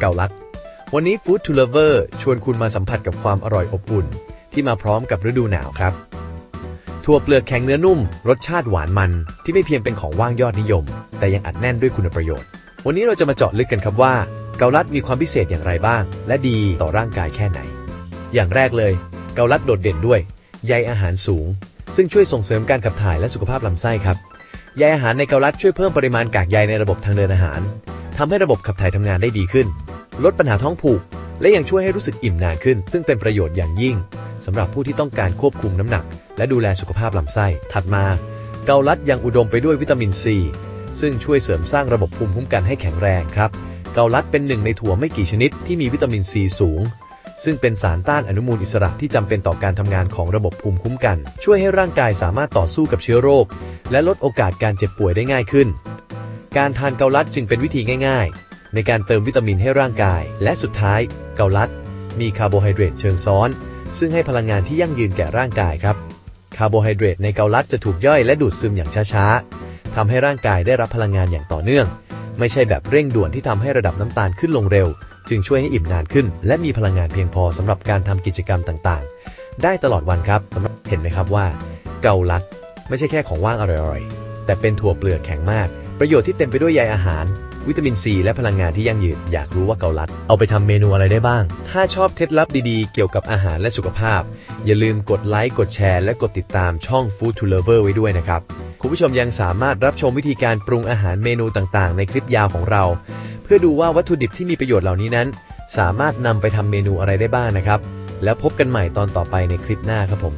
เกาลัดวันนี้ Food to Lover ชวนคุณมาสัมผัสกับความอร่อยอบอุ่น ที่มาพร้อมกับฤดูหนาวครับถั่วเปลือกแข็งเนื้อนุ่ม รสชาติหวานมัน ที่ไม่เพียงเป็นของว่างยอดนิยม แต่ยังอัดแน่นด้วยคุณประโยชน์ วันนี้เราจะมาเจาะลึกกันครับว่า เกาลัดมีความพิเศษอย่างไรบ้าง และดีต่อร่างกายแค่ไหน อย่างแรกเลย เกาลัดโดดเด่นด้วยใยอาหารสูง ซึ่งช่วยส่งเสริมการขับถ่ายและสุขภาพลำไส้ครับใยอาหารในเกาลัดช่วยเพิ่มปริมาณกากใยในระบบทางเดินอาหารทำให้ระบบขับถ่ายทำงานได้ดีขึ้น ลดปัญหาท้องผูก และยังช่วยให้รู้สึกอิ่มนานขึ้น ซึ่งเป็นประโยชน์อย่างยิ่งสำหรับผู้ที่ต้องการควบคุมน้ำหนัก และดูแลสุขภาพลำไส้ ถัดมา เกาลัดยังอุดมไปด้วยวิตามินซี ซึ่งช่วยเสริมสร้างระบบภูมิคุ้มกันให้แข็งแรงครับ เกาลัดเป็นหนึ่งในถั่วไม่กี่ชนิดที่มีวิตามินซีสูง ซึ่งเป็นสารต้านอนุมูลอิสระที่จำเป็นต่อการทำงานของระบบภูมิคุ้มกัน ช่วยให้ร่างกายสามารถต่อสู้กับเชื้อโรค และลดโอกาสการเจ็บป่วยได้ง่ายขึ้น การทานเกาลัดจึงเป็นวิธีง่าย ในการเติมวิตามินให้ร่างกาย และสุดท้าย เกาลัด มีคาร์โบไฮเดรตเชิงซ้อน ซึ่งให้พลังงานที่ยั่งยืนแก่ร่างกายครับคาร์โบไฮเดรตในเกาลัดจะถูกย่อยและดูดซึมอย่างช้าๆทำให้ร่างกายได้รับพลังงานอย่างต่อเนื่อง ไม่ใช่แบบเร่งด่วนที่ทำให้ระดับน้ำตาลขึ้นลงเร็ว จึงช่วยให้อิ่มนานขึ้น และมีพลังงานเพียงพอสำหรับการทำกิจกรรมต่างๆ ได้ตลอดวันครับสำหรับเห็นไหมครับว่า เกาลัด ไม่ใช่แค่ของว่างอร่อยๆแต่เป็นถั่วเปลือกแข็งมาก ประโยชน์ที่เต็มไปด้วยใยอาหาร วิตามินซีและพลังงานที่ยั่งยืน อยากรู้ว่าเกาลัด เอาไปทำเมนูอะไรได้บ้าง ถ้าชอบเคล็ดลับดีๆ เกี่ยวกับอาหารและสุขภาพ อย่าลืมกดไลค์ กดแชร์ และกดติดตามช่อง Food to Lover ไว้ด้วยนะครับ คุณผู้ชมยังสามารถรับชมวิธีการปรุงอาหารเมนูต่างๆ ในคลิปยาวของเรา เพื่อดูว่าวัตถุดิบที่มีประโยชน์เหล่านี้นั้น สามารถนำไปทำเมนูอะไรได้บ้างนะครับ แล้วพบกันใหม่ตอนต่อไปในคลิปหน้าครับผม